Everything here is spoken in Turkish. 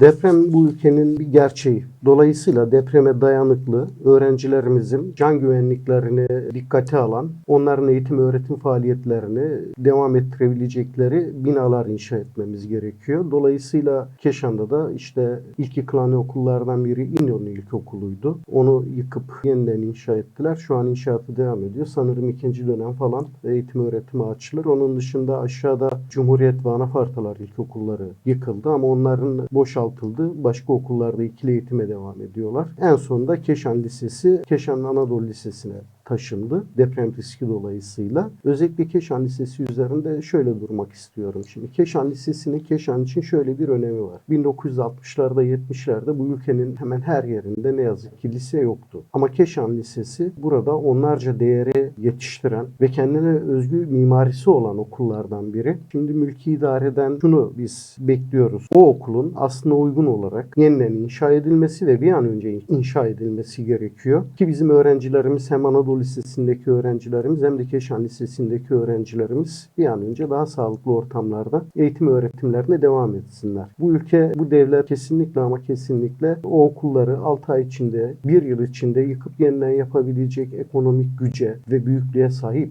Deprem bu ülkenin bir gerçeği. Dolayısıyla depreme dayanıklı öğrencilerimizin can güvenliklerini dikkate alan, onların eğitim öğretim faaliyetlerini devam ettirebilecekleri binalar inşa etmemiz gerekiyor. Dolayısıyla Keşan'da da işte ilk yıkılan okullardan biri İnönü İlkokulu'ydu. Onu yıkıp yeniden inşa ettiler. Şu an inşaatı devam ediyor. Sanırım ikinci dönem falan eğitim öğretimi açılır. Onun dışında aşağıda Cumhuriyet ve Anafartalar İlkokulları yıkıldı ama onların boşaltıldı. Başka okullarda ikili eğitime devam ediyorlar. En sonunda Keşan Lisesi, Keşan Anadolu Lisesi'ne taşındı deprem riski dolayısıyla. Özellikle Keşan Lisesi üzerinde şöyle durmak istiyorum. Şimdi Keşan Lisesi'nin Keşan için şöyle bir önemi var. 1960'larda 70'lerde bu ülkenin hemen her yerinde ne yazık ki lise yoktu. Ama Keşan Lisesi burada onlarca değeri yetiştiren ve kendine özgü mimarisi olan okullardan biri. Şimdi mülki idareden şunu biz bekliyoruz. O okulun aslında uygun olarak yeniden inşa edilmesi ve bir an önce inşa edilmesi gerekiyor. Ki bizim öğrencilerimiz hem Anadolu Lisesi'ndeki öğrencilerimiz hem de Keşan Lisesi'ndeki öğrencilerimiz bir an önce daha sağlıklı ortamlarda eğitim öğretimlerine devam etsinler. Bu ülke, bu devlet kesinlikle ama kesinlikle o okulları 6 ay içinde, 1 yıl içinde yıkıp yeniden yapabilecek ekonomik güce ve büyüklüğe sahip